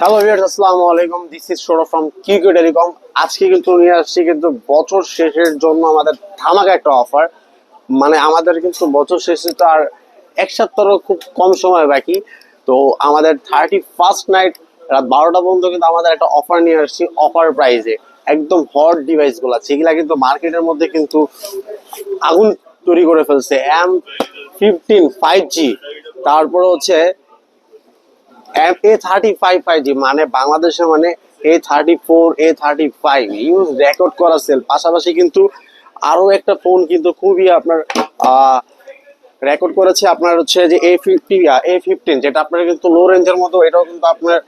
Hello viewers আসসালামু আলাইকুম। This is Sourav from QQ telecom আজকে কিন্তু নিয়ে আসছি কিন্তু বছর শেষের জন্য আমাদের ধামাকা একটা অফার মানে আমাদের কিন্তু বছর শেষে তো আর এক সপ্তাহেরও খুব কম সময় বাকি। তো আমাদের থার্টি ফার্স্ট নাইট রাত বারোটা পর্যন্ত কিন্তু আমাদের একটা অফার নিয়ে আসছি অফার প্রাইজে একদম হট ডিভাইসগুলো আছে সেগুলা কিন্তু মার্কেটের মধ্যে কিন্তু আগুন তৈরি করে ফেলছে। এম ফিফটিন ফাইভ জি তারপরে হচ্ছে A thirty five five G মানে বাংলাদেশে মানে A thirty four A thirty five use record করা সেল পাশাপাশি কিন্তু আরও একটা ফোন কিন্তু খুবই আপনার রেকর্ড করেছে আপনার হচ্ছে যে এ ফিফটি এ ফিফটিন যেটা আপনার কিন্তু লো রেঞ্জের মতো, এটাও কিন্তু আপনার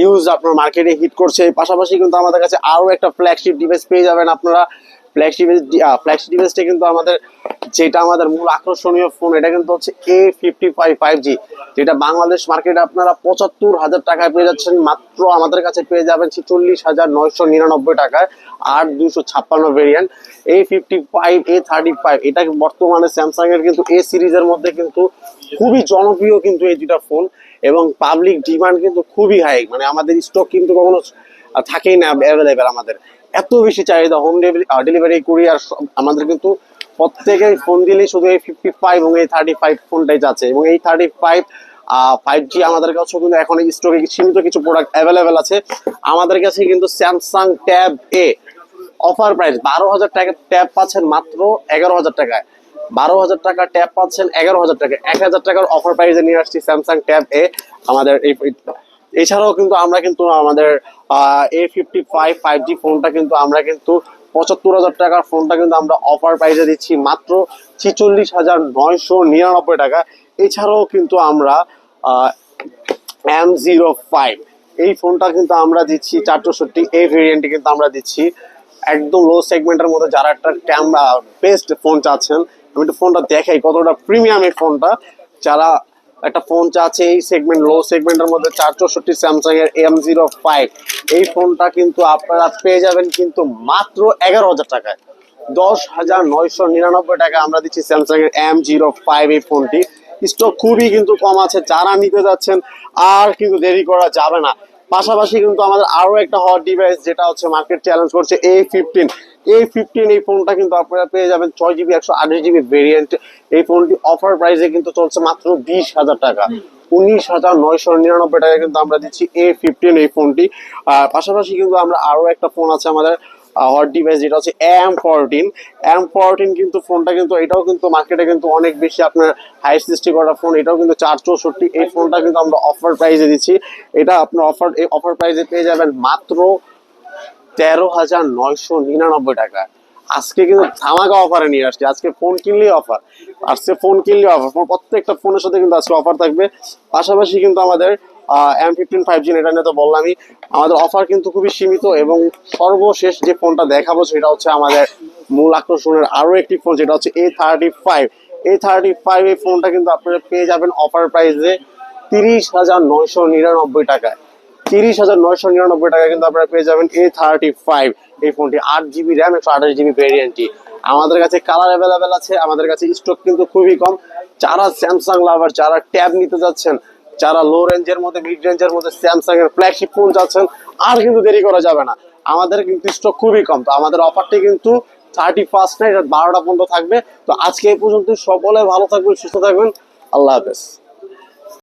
ইউজ আপনার মার্কেটে হিট করছে। পাশাপাশি কিন্তু আমাদের কাছে আরও একটা ফ্ল্যাগশিপ ডিভাইস পেয়ে যাবেন আপনারা। ফ্ল্যাগশিপ ফ্ল্যাগশিপ ডিভাইসটা কিন্তু আমাদের, যেটা আমাদের মূল আকর্ষণীয় ফোন এটা কিন্তু হচ্ছে A fifty five five G যেটা বাংলাদেশ মার্কেটে আপনারা পঁচাত্তর হাজার টাকায় পেয়ে যাচ্ছেন, মাত্র আমাদের কাছে পেয়ে যাবেন ছেচল্লিশ হাজার নয়শো নিরানব্বই টাকায়, আর দুশো ছাপ্পান্ন variant A fifty five A thirty five এটা বর্তমানে স্যামসাং এর কিন্তু এ সিরিজের মধ্যে কিন্তু খুবই জনপ্রিয় কিন্তু এই দুটা ফোন এবং পাবলিক ডিমান্ড কিন্তু খুবই হাই মানে আমাদের স্টক কিন্তু কখনো থাকেই না অ্যাভেলেবেল আমাদের। এত বেশি চাহিদা হোম ডেলিভারি কুরিয়ার আমাদের কিন্তু প্রত্যেকে ফোন দিলেই শুধু এই ফিফটি ফাইভ এবং এই থার্টি ফাইভ ফোনটাই যাচ্ছে এবং এই থার্টি ফাইভ ফাইভ জি আমাদের কাছে কিন্তু এখন স্টকে সীমিত কিছু প্রোডাক্ট অ্যাভেলেবেল আছে। আমাদের কাছে কিন্তু Samsung tab A offer price বারো হাজার টাকা ট্যাব পাচ্ছেন মাত্র এগারো হাজার টাকায়। বারো হাজার টাকা ট্যাব পাচ্ছেন এগারো হাজার টাকা এক হাজার টাকার অফার প্রাইসে নিয়ে আসছি স্যামসাং ট্যাব এ আমাদের এই এছাড়াও কিন্তু আমরা কিন্তু আমাদের A fifty five five G ফোনটা কিন্তু আমরা কিন্তু পঁচাত্তর হাজার টাকার ফোনটা কিন্তু আমরা অফার প্রাইসে দিচ্ছি মাত্র ছেচল্লিশ হাজার নয়শো নিরানব্বই টাকা। এছাড়াও কিন্তু আমরা এম জিরো ফাইভ এই ফোনটা কিন্তু আমরা দিচ্ছি চার চৌষট্টি এই ভেরিয়েন্টে কিন্তু আমরা দিচ্ছি। একদম লো সেগমেন্টের মধ্যে যারা একটা ক্যামেরা বেস্ট ফোন চাচ্ছেন, আমি একটু ফোনটা দেখাই কতটা প্রিমিয়াম এই ফোনটা যারা একটা ফোন আছে, এই সেগমেন্ট লো সেগমেন্টের মধ্যে চার চৌষট্টি স্যামসাং এর এম জিরো ফাইভ এই ফোনটা কিন্তু আপনারা পেয়ে যাবেন কিন্তু মাত্র এগারো হাজার টাকায়। দশ হাজার নয়শো নিরানব্বই টাকা আমরা দিচ্ছি স্যামসাং এর এম জিরো ফাইভ এই ফোনটি স্টক খুবই কিন্তু কম আছে, যারা নিতে যাচ্ছেন আর কিন্তু দেরি করা যাবে না। পাশাপাশি কিন্তু আমাদের আরও একটা হট ডিভাইস যেটা হচ্ছে মার্কেট চ্যালেঞ্জ করছে এ ফিফটিন এ ফিফটিন এই ফোনটা কিন্তু আপনারা পেয়ে যাবেন ছয় জিবি একশো আঠাশ জিবি ভেরিয়েন্ট এই ফোনটি অফার প্রাইসে কিন্তু চলছে মাত্র বিশ হাজার টাকা। উনিশ হাজার নয়শো নিরানব্বই টাকা কিন্তু আমরা দিচ্ছি এ ফিফটিন এই ফোনটি আর পাশাপাশি কিন্তু আমরা আরও একটা ফোন আছে আমাদের হট ডিভাইস যেটা হচ্ছে এম ফোরটিন এম ফোরটিন কিন্তু ফোনটা কিন্তু, এটাও কিন্তু মার্কেটে কিন্তু অনেক বেশি আপনার হাই সৃষ্টি করা ফোন এটাও কিন্তু চার চৌষট্টি। এই ফোনটা কিন্তু আমরা অফার প্রাইসে দিচ্ছি। এটা আপনার অফার এই অফার প্রাইসে পেয়ে যাবেন মাত্র তেরো হাজার নয়শো নিরানব্বই টাকা। আজকে কিন্তু ধামাকা অফারে নিয়ে আসছে। আজকে ফোন কিনলেই অফার আজকে ফোন কিনলেই অফার প্রত্যেকটা ফোনের সাথে কিন্তু আজকে অফার থাকবে। পাশাপাশি কিন্তু আমাদের এম ফিফটিন ফাইভ জি এটা নিয়ে তো বললামই, আমাদের অফার কিন্তু খুবই সীমিত এবং সর্বশেষ যে ফোনটা দেখাবো সেটা হচ্ছে আমাদের মূল আকর্ষণের আরও একটি ফোন যেটা হচ্ছে A thirty five A thirty five এই ফোনটা কিন্তু আপনারা পেয়ে যাবেন অফার প্রাইসে তিরিশ হাজার নয়শো নিরানব্বই টাকায়। তিরিশ হাজার নয়শো নিরানব্বই টাকা কিন্তু আপনারা পেয়ে যাবেন এ থার্টি ফাইভ এই ফোনটি আট জিবি র্যাম একশো আঠাশ জিবি ভেরিয়েন্টটি আমাদের কাছে কালার অ্যাভেলেবেল আছে, আমাদের কাছে স্টক কিন্তু খুবই কম। যারা স্যামসাং লাভার যারা ট্যাব নিতে যাচ্ছেন যারা লো রেঞ্জের মধ্যে মিড রেঞ্জের মধ্যে স্যামসাং এর ফ্ল্যাগশিপ ফোন চাচ্ছেন, আর কিন্তু দেরি করা যাবে না। আমাদের কিন্তু স্টক খুবই কম। তো আমাদের অফারটি কিন্তু থার্টি ফার্স্ট নাইট বারোটা পর্যন্ত থাকবে। তো আজকে এই পর্যন্ত সকলে ভালো থাকবেন, সুস্থ থাকবেন। আল্লাহ হাফেজ।